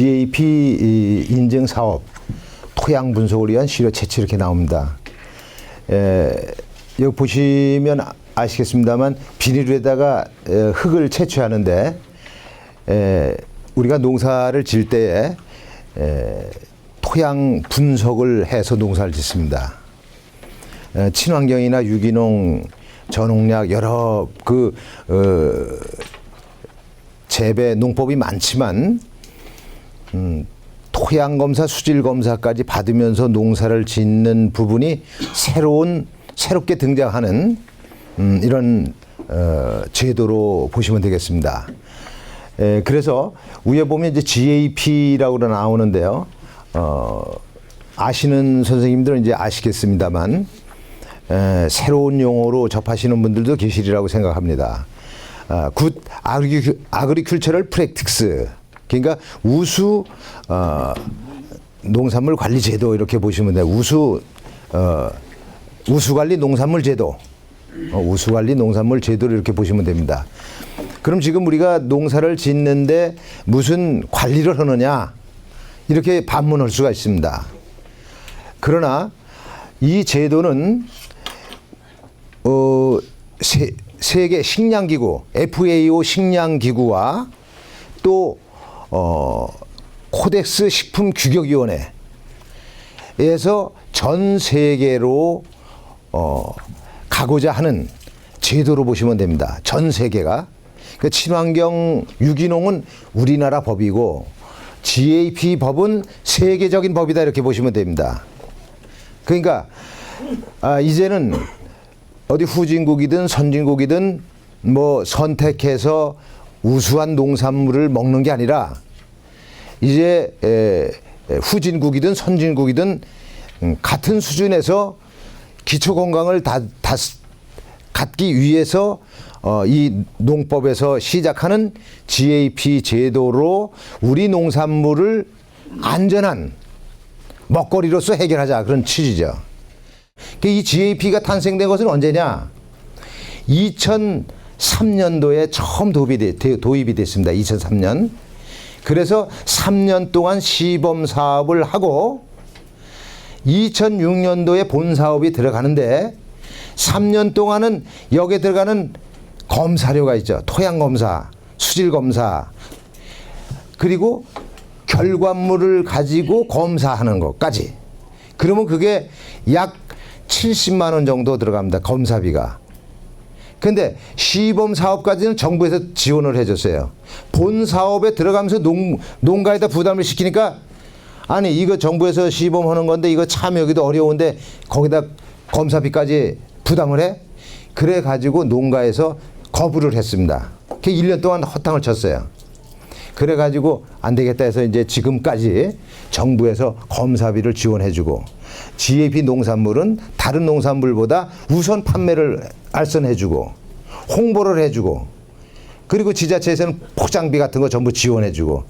GAP 이 인증 사업 토양 분석을 위한 시료 채취 이렇게 나옵니다. 에, 여기 보시면 아- 아시겠습니다만 비닐에다가 에, 흙을 채취하는데 에, 우리가 농사를 질 때에 에, 토양 분석을 해서 농사를 짓습니다. 에, 친환경이나 유기농, 전농약 여러 그 어, 재배 농법이 많지만 음, 토양 검사, 수질 검사까지 받으면서 농사를 짓는 부분이 새로운 새롭게 등장하는 음, 이런 어, 제도로 보시면 되겠습니다. 에, 그래서 위에 보면 이제 GAP라고 나오는데요. 어, 아시는 선생님들은 이제 아시겠습니다만 에, 새로운 용어로 접하시는 분들도 계시리라고 생각합니다. 아, 굿 아그리, 아그리큘처럴 프랙틱스 그러니까 우수 어, 농산물 관리 제도 이렇게 보시면 돼요. 우수 어, 우수 관리 농산물 제도 어, 우수 관리 농산물 제도를 이렇게 보시면 됩니다. 그럼 지금 우리가 농사를 짓는데 무슨 관리를 하느냐 이렇게 반문할 수가 있습니다. 그러나 이 제도는 어, 세, 세계 식량기구 FAO 식량기구와 또 어, 코덱스 식품 규격위원회에서 전 세계로 어, 가고자 하는 제도로 보시면 됩니다. 전 세계가 그 친환경 유기농은 우리나라 법이고 GAP 법은 세계적인 법이다 이렇게 보시면 됩니다. 그러니까 아, 이제는 어디 후진국이든 선진국이든 뭐 선택해서 우수한 농산물을 먹는 게 아니라 이제 후진국이든 선진국이든 음, 같은 수준에서 기초 건강을 다, 다 갖기 위해서 어, 이 농법에서 시작하는 GAP 제도로 우리 농산물을 안전한 먹거리로서 해결하자 그런 취지죠. 그이 GAP가 탄생된 것은 언제냐? 2003년도에 처음 도입이, 되, 도입이 됐습니다. 2003년. 그래서 3년 동안 시범 사업을 하고 2006년도에 본 사업이 들어가는데 3년 동안은 여기에 들어가는 검사료가 있죠. 토양 검사, 수질 검사, 그리고 결과물을 가지고 검사하는 것까지. 그러면 그게 약 70만 원 정도 들어갑니다. 검사비가. 근데 시범 사업까지는 정부에서 지원을 해줬어요. 본 사업에 들어가면서 농, 농가에다 부담을 시키니까 아니 이거 정부에서 시범하는 건데 이거 참여하기도 어려운데 거기다 검사비까지 부담을 해? 그래 가지고 농가에서 거부를 했습니다. 그 1년 동안 허탕을 쳤어요. 그래 가지고 안 되겠다 해서 이제 지금까지 정부에서 검사비를 지원해 주고 GAP 농산물은 다른 농산물보다 우선 판매를 알선해주고 홍보를 해주고 그리고 지자체에서는 포장비 같은 거 전부 지원해주고